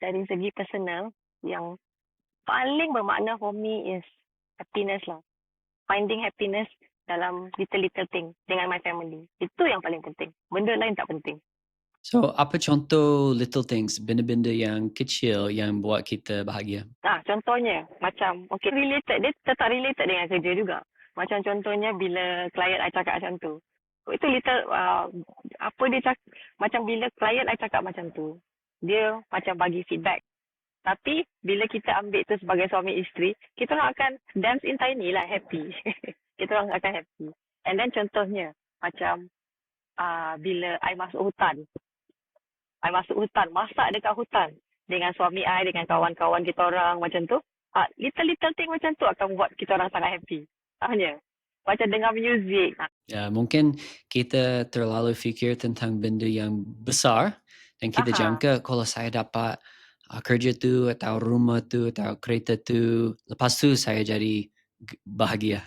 dari segi personal yang paling bermakna for me is happiness lah. Finding happiness dalam little-little thing dengan my family. Itu yang paling penting. Benda lain tak penting. So, apa contoh little things, benda-benda yang kecil yang buat kita bahagia? Ah, contohnya macam okay related dia tetap related dengan kerja juga. Macam contohnya bila klien I cakap macam tu. Itu little uh, apa dia cakap macam bila klien I cakap macam tu. Dia macam bagi feedback. Tapi bila kita ambil tu sebagai suami isteri, kita orang akan dance in tiny lah happy. kita orang akan happy. And then contohnya macam uh, bila I masuk hutan. I masuk hutan, masak dekat hutan dengan suami I, dengan kawan-kawan kita orang macam tu. Ah, little-little thing macam tu akan buat kita orang sangat happy. Tahunya? Macam dengar. Ah, Ya, mungkin kita terlalu fikir tentang benda yang besar dan kita Aha. jangka kalau saya dapat uh, kerja tu atau rumah tu atau kereta tu, lepas tu saya jadi bahagia.